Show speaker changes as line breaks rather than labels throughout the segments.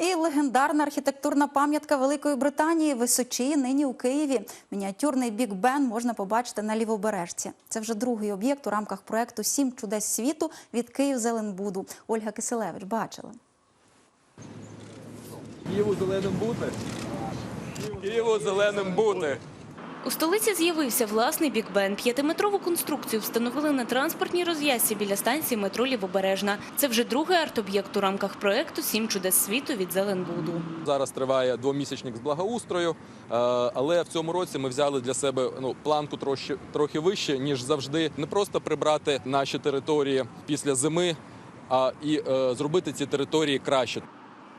І легендарна архітектурна пам'ятка Великої Британії височі нині у Києві. Мініатюрний Біг Бен можна побачити на лівобережці. Це вже другий об'єкт у рамках проекту Сім чудес світу від Київ Зеленбуду. Ольга Киселевич бачила.
Києву зеленим бути. Києву зеленим бути.
У столиці з'явився власний бікбен. П'ятиметрову конструкцію встановили на транспортній розв'язці біля станції метро Лівобережна. Це вже другий арт-об'єкт у рамках проекту Сім чудес світу від Зеленбуду.
Зараз триває двомісячник з благоустрою, е, але в цьому році ми взяли для себе ну планку трохи, трохи вище, ніж завжди. Не просто прибрати наші території після зими, а і е, зробити ці території краще.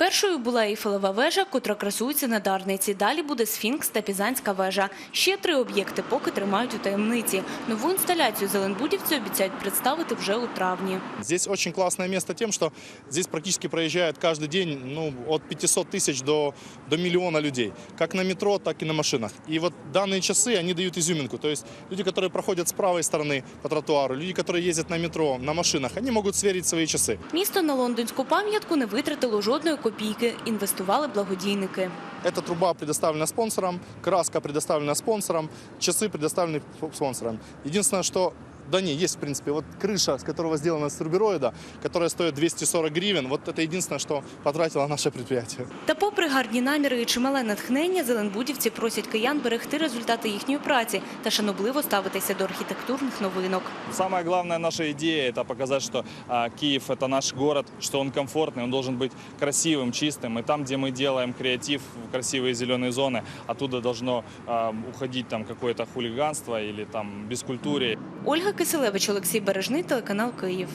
Першою була Ейфелева вежа, котра красується на Дарниці. Далі буде Сфінкс та Пізанська вежа. Ще три об'єкти поки тримають у таємниці. Нову інсталяцію зеленбудівці обіцяють представити вже у травні.
Здесь очень классное место тем, что здесь практически проезжает каждый день ну, от 500 тысяч до, до миллиона людей. Как на метро, так и на машинах. И вот данные часы, они дают изюминку. То есть люди, которые проходят с правой стороны по тротуару, люди, которые ездят на метро, на машинах, они могут сверить свои часы.
Місто на лондонську пам'ятку не витратило жодної копійки. Інвестували благодійники.
Эта труба предоставлена спонсором, краска предоставлена спонсором, часы предоставлены спонсором. Единственное, что да не, есть в принципе. Вот крыша, с которого сделана с рубероида, которая стоит 240 гривен, вот это единственное, что потратило наше предприятие.
Та попри гарні наміри і чимале натхнення, зеленбудівці просять киян берегти результати їхньої праці та шанобливо ставитися до архітектурних новинок.
Самая главная наша идея – это показать, что а, Киев – это наш город, что он комфортный, он должен быть красивым, чистым. И там, где мы делаем креатив, красивые зеленые зоны, оттуда должно а, уходить там какое-то хулиганство или там бескультурие.
Ольга Киселевич, Олексій Бережний, телеканал Київ.